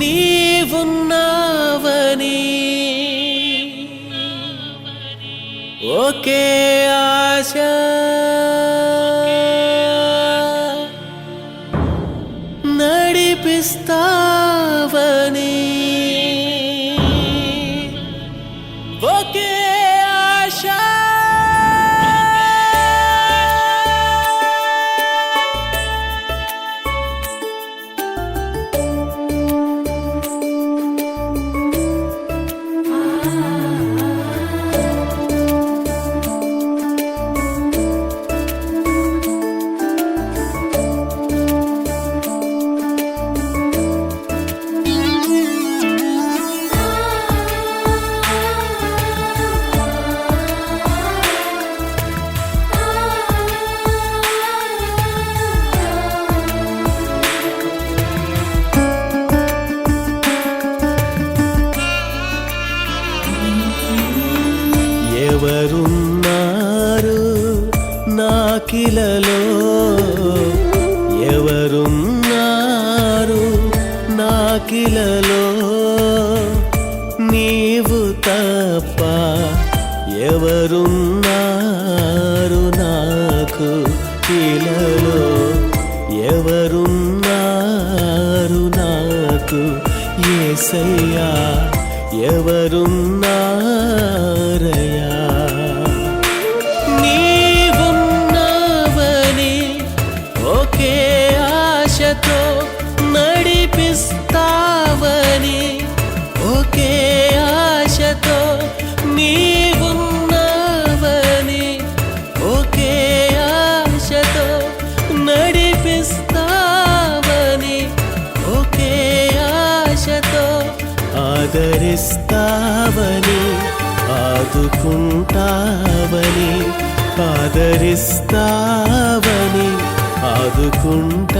నీవున్నావని. ఒకే ఆశ. ఎవరున్నారు నాకిలలో ఎవరున్నారు? నాకిలలో నీవు తప్ప ఎవరున్నారు? నాకు కిలలో ఎవరున్నారు? నాకు ఏసయ్యా ఎవరున్నారయ్యా ఆదరిస్తావని ఆదుకుంటావని ఆదరిస్తావని ఆదుకుంటావని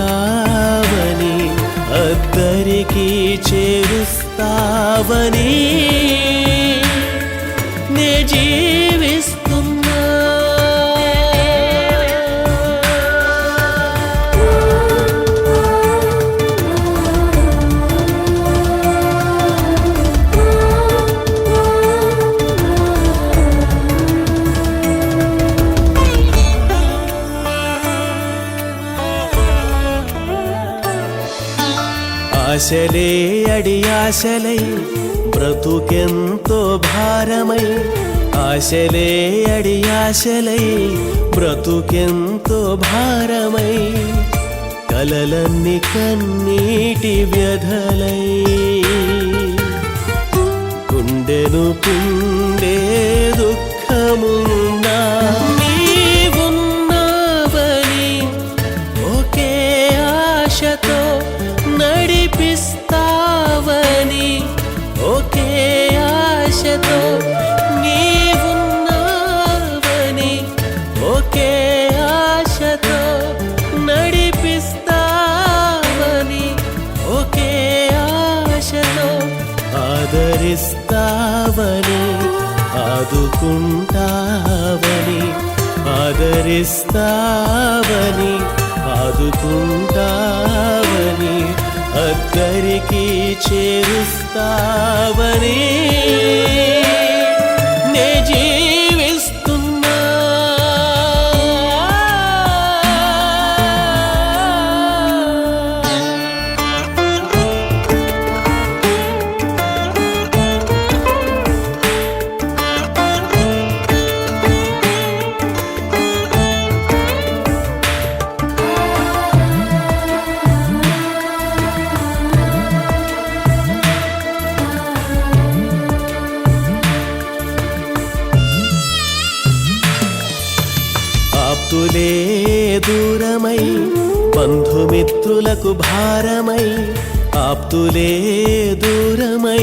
అద్దరికి చేరుస్తావని నే జీవిస్తున్నా ఆశలే అడి ఆశలై బ్రతుకెంతో భారమై ఆశలే అడి ఆశలై బ్రతుకెంతో భారమై కలలన్నీ కన్నీటి వ్యధలై. గుండెను పిండే దుఃఖమున్నా ఆదరిస్తావని ఆదుకుంటావని ఆదరిస్తావని ఆదుకుంటావని అద్దరికి చేరుస్తావని నే జీవ ఆప్తులే దూరమై బంధుమిత్రులకు భారమై ఆప్తులే దూరమై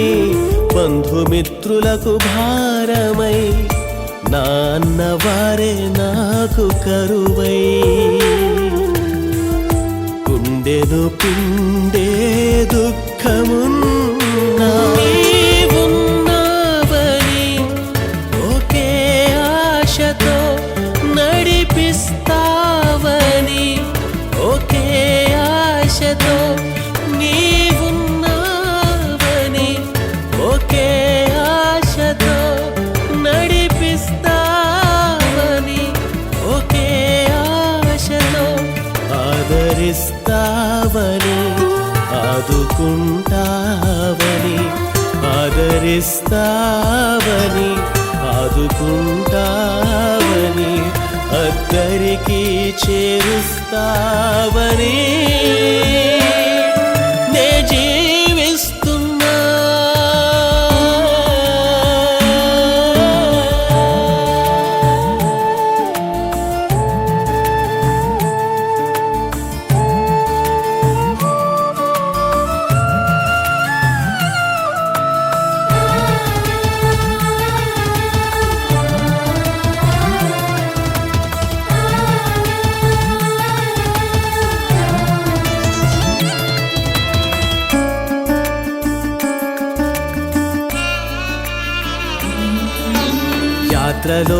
బంధుమిత్రులకు భారమై నాన్న వారే నాకు కరువై. గుండెను పిండే దుఃఖమున్నా ఆదరిస్తావని ఆదుకుంటావని ఆదరిస్తావని ఆదుకుంటావని అద్దరికీ చేరుస్తావని. రాత్రలో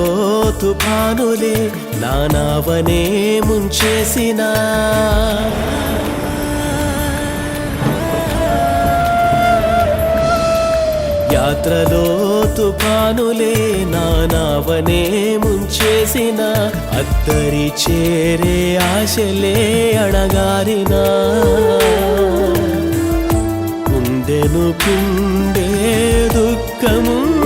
తుఫానులే నానావనే ముంచేసినా. యాత్రలో తుఫానులే నానావనే ముంచేసిన. అద్దరి చేరే ఆశలే అడగారినా గుండెను కుండే దుఃఖము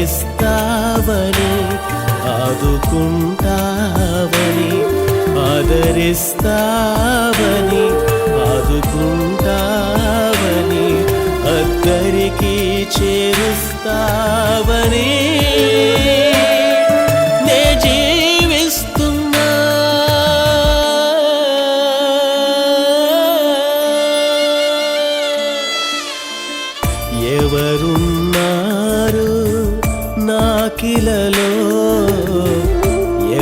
ఆదరిస్తావని ఆదుకుంటావని ఆదరిస్తావని ఆదుకుంటావని అద్దరికి చేరుస్తావని. నాకిలలో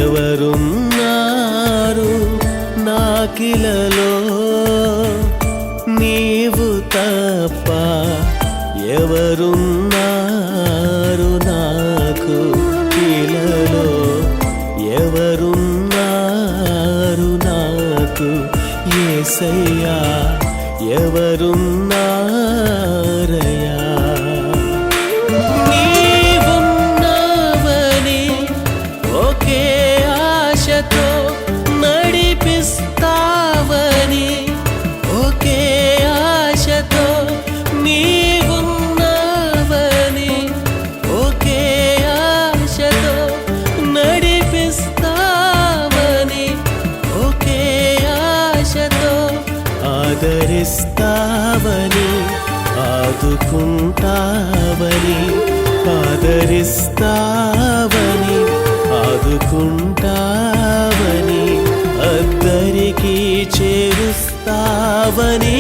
ఎవరున్నారు? నాకిలలో నీవు తప్ప ఎవరున్నారు? నాకు కిలలో ఎవరున్నారు? నాకు ఏసయ్యా ఎవరున్నారు? ఆదరిస్తావని ఆదుకుంటావని ఆదరిస్తావని ఆదుకుంటావని అద్దరికీ చేరుస్తావని.